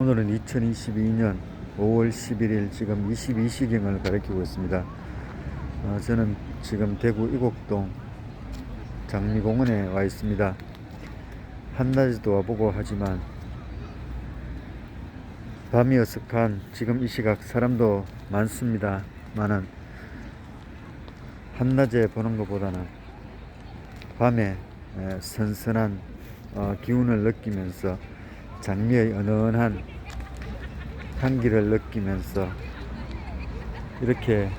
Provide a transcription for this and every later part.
오늘은 2022년 5월 11일 지금 22시경을 가리키고 있습니다. 어, 저는 지금 대구 이곡동 장미공원에 와 있습니다. 한낮에도 와보고 하지만 밤이 어석한 지금 이 시각 사람도 많습니다. 많은 한낮에 보는 것보다는 밤에 에, 선선한 어, 기운을 느끼면서 장미의 은은한 향기를 느끼면서 이렇게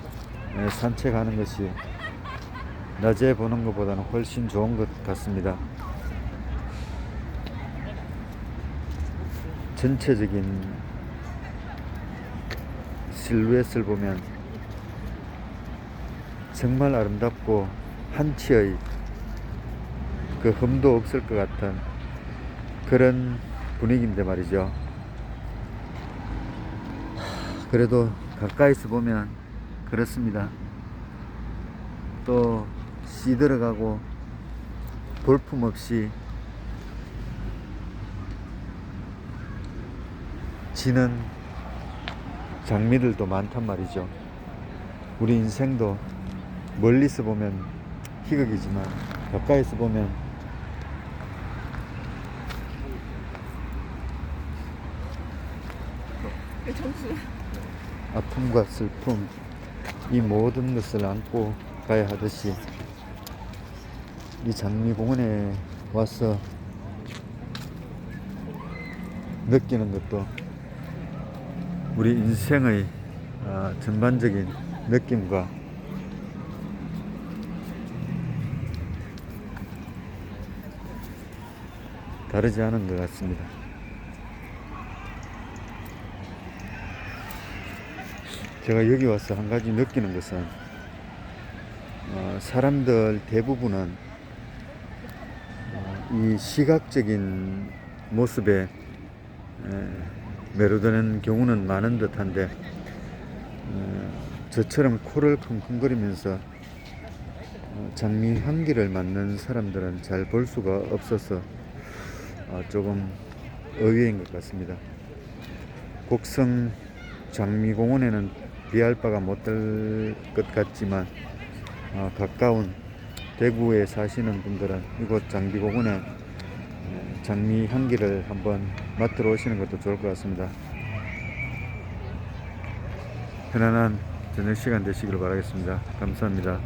에, 산책하는 것이 낮에 보는 것보다는 훨씬 좋은 것 같습니다. 전체적인 실루엣을 보면 정말 아름답고 한치의 그 흠도 없을 것 같은 그런 분위기인데 말이죠. 하, 그래도 가까이서 보면 그렇습니다. 또 시들어가고 볼품 없이 지는 장미들도 많단 말이죠. 우리 인생도 멀리서 보면 희극이지만 가까이서 보면 점수. 아픔과 슬픔 이 모든 것을 안고 가야 하듯이 이 장미공원에 와서 느끼는 것도 우리 인생의 아, 전반적인 느낌과 다르지 않은 것 같습니다. 제가 여기 와서 한 가지 느끼는 것은 어, 사람들 대부분은 어, 이 시각적인 모습에 에, 매료되는 경우는 많은 듯한데 어, 저처럼 코를 킁킁거리면서 어, 장미 향기를 맡는 사람들은 잘 볼 수가 없어서 어, 조금 의외인 것 같습니다. 곡성 장미공원에는 비할 바가 못될 것 같지만 어, 가까운 대구에 사시는 분들은 이곳 장미공원에 에, 장미 향기를 한번 맡으러 오시는 것도 좋을 것 같습니다. 편안한 저녁 시간 되시길 바라겠습니다. 감사합니다.